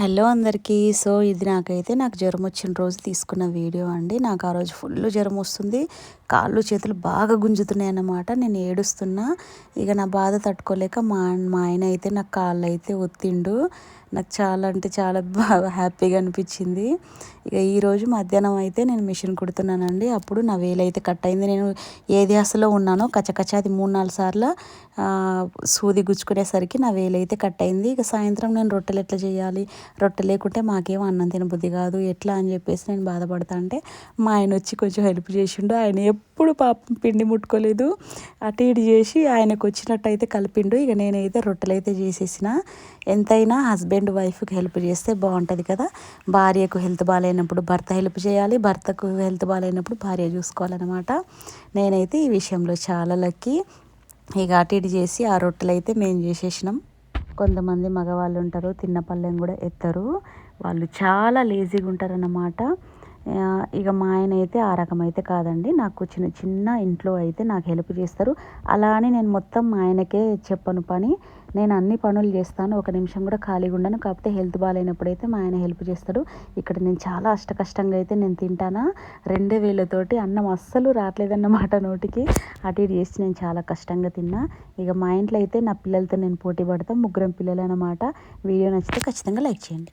Hello అందరికీ. So ఇది నాకైతే నాకు జ్వరం వచ్చిన రోజు తీసుకున్న వీడియో అండి. నాకు ఆ రోజు ఫుల్ జ్వరం వస్తుంది. కాళ్ళు చేతులు బాగా గుంజుతున్నాయి అన్నమాట నేను ఏడుస్తున్నా. ఇక నా బాధ తట్టుకోలేక మా మా ఆయన అయితే నాకు కాళ్ళు అయితే ఒత్తిండు. నాకు చాలా అంటే చాలా బాగా హ్యాపీగా అనిపించింది. ఇక ఈరోజు మధ్యాహ్నం అయితే నేను మిషన్ కుడుతున్నానండి. అప్పుడు నా వేలైతే కట్ అయింది. నేను ఏ ధ్యాసలో ఉన్నానో కచ్చకచ్చ అది మూడు నాలుగు సార్లు సూది గుచ్చుకునేసరికి నా వేలైతే కట్ అయింది. ఇక సాయంత్రం నేను రొట్టెలు ఎట్లా చేయాలి? రొట్టె లేకుంటే మాకేం అన్నం తినబుద్ధి కాదు. ఎట్లా అని చెప్పేసి నేను బాధపడతా అంటే మా ఆయన వచ్చి కొంచెం హెల్ప్ చేసిండు. ఆయన ఎప్పుడు పాపం పిండి ముట్టుకోలేదు. అటు ఇటు చేసి ఆయనకు వచ్చినట్టు అయితే కలిపిండు. ఇక నేనైతే రొట్టెలు అయితే చేసేసిన. ఎంతైనా హస్బెండ్ వైఫ్కి హెల్ప్ చేస్తే బాగుంటుంది కదా. భార్యకు హెల్త్ బాగాలేనప్పుడు భర్త హెల్ప్ చేయాలి. భర్తకు హెల్త్ బాగాలేనప్పుడు భార్య చూసుకోవాలన్నమాట. నేనైతే ఈ విషయంలో చాలా లక్కీ. ఇక అటు ఇటు చేసి ఆ రొట్టెలు అయితే మేము చేసేసినాం. కొంతమంది మగవాళ్ళు ఉంటారు తిన్న పళ్ళెం కూడా ఎత్తరు. వాళ్ళు చాలా లేజీగా ఉంటారన్నమాట. ఇక మా ఆయన అయితే ఆ రకం అయితే కాదండి. నాకు చిన్న చిన్న ఇంట్లో అయితే నాకు హెల్ప్ చేస్తారు. అలా అని నేను మొత్తం మా ఆయనకే చెప్పను పని. నేను అన్ని పనులు చేస్తాను. ఒక నిమిషం కూడా ఖాళీగా ఉండను. కాకపోతే హెల్త్ బాగాలేనప్పుడు అయితే మా ఆయన హెల్ప్ చేస్తాడు. ఇక్కడ నేను చాలా అష్ట కష్టంగా అయితే నేను తింటానా? రెండే వేలతోటి అన్నం అస్సలు రావట్లేదన్నమాట నోటికి. అటు ఇటు చేసి నేను చాలా కష్టంగా తిన్నా. ఇక మా ఇంట్లో అయితే నా పిల్లలతో నేను పోటీ పడతాను ముగ్గురం పిల్లలు అనమాట వీడియో నచ్చితే ఖచ్చితంగా లైక్ చేయండి.